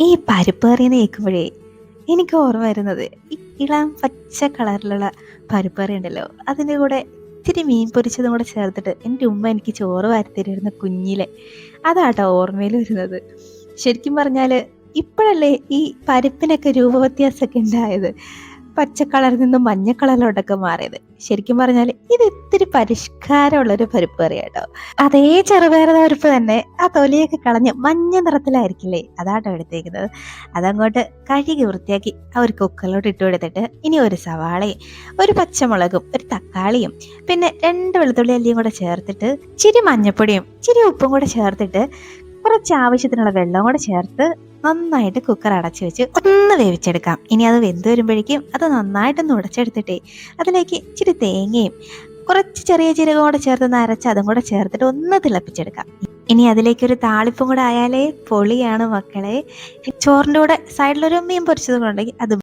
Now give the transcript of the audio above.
ഈ പരിപ്പ് കറിയെന്ന് കേൾക്കുമ്പോഴേ എനിക്ക് ഓർമ്മ വരുന്നത് ഈ ഇളം പച്ച കളറിലുള്ള പരിപ്പ് കറി ഉണ്ടല്ലോ. അതിന്റെ കൂടെ ഇത്തിരി മീൻ പൊരിച്ചതും കൂടെ ചേർത്തിട്ട് എന്റെ ഉമ്മ എനിക്ക് ചോറ് വാരിത്തരുന്ന കുഞ്ഞിലെ. അതാട്ടോ ഓർമ്മയിൽ വരുന്നത്. ശരിക്കും പറഞ്ഞാൽ ഇപ്പോഴല്ലേ ഈ പരിപ്പിനൊക്കെ രൂപവ്യത്യാസമൊക്കെ ഉണ്ടായത്. പച്ച കളറിൽ നിന്നും മഞ്ഞ കളറിലോട്ടൊക്കെ മാറിയത്. ശരിക്കും പറഞ്ഞാൽ ഇത് ഇത്തിരി പരിഷ്കാരമുള്ളൊരു പരിപ്പ് കറി കേട്ടോ അതേ ചെറുപയർ പരിപ്പ് തന്നെ ആ തൊലിയൊക്കെ കളഞ്ഞ് മഞ്ഞ നിറത്തിലായിരിക്കില്ലേ? അതാട്ടോ എടുത്തേക്കുന്നത്. അതങ്ങോട്ട് കഴുകി വൃത്തിയാക്കി ആ ഒരു കുക്കറിലോട്ട് ഇട്ട് കൊടുത്തിട്ട് ഇനി ഒരു സവാളയും ഒരു പച്ചമുളകും ഒരു തക്കാളിയും പിന്നെ രണ്ട് വെളുത്തുള്ളി അല്ലിയും കൂടെ ചേർത്തിട്ട് ചിരി മഞ്ഞപ്പൊടിയും ചിരി ഉപ്പും കൂടെ ചേർത്തിട്ട് കുറച്ച് ആവശ്യത്തിനുള്ള വെള്ളം കൂടെ ചേർത്ത് നന്നായിട്ട് കുക്കർ അടച്ചു വെച്ച് ഒന്ന് വേവിച്ചെടുക്കാം. ഇനി അത് വെന്ത് വരുമ്പോഴേക്കും അത് നന്നായിട്ടൊന്ന് ഉടച്ചെടുത്തിട്ടേ അതിലേക്ക് ഇച്ചിരി തേങ്ങയും കുറച്ച് ചെറിയ ജീരകം കൂടെ ചേർത്ത് അരച്ച് അതും കൂടെ ചേർത്തിട്ട് ഒന്ന് തിളപ്പിച്ചെടുക്കാം. ഇനി അതിലേക്ക് ഒരു താളിപ്പും കൂടെ ആയാലേ പൊളിയാണ് മക്കളെ. ചോറിന്റെ കൂടെ സൈഡിലൊരു മീൻ പൊരിച്ചത് ഉണ്ടെങ്കിൽ അത്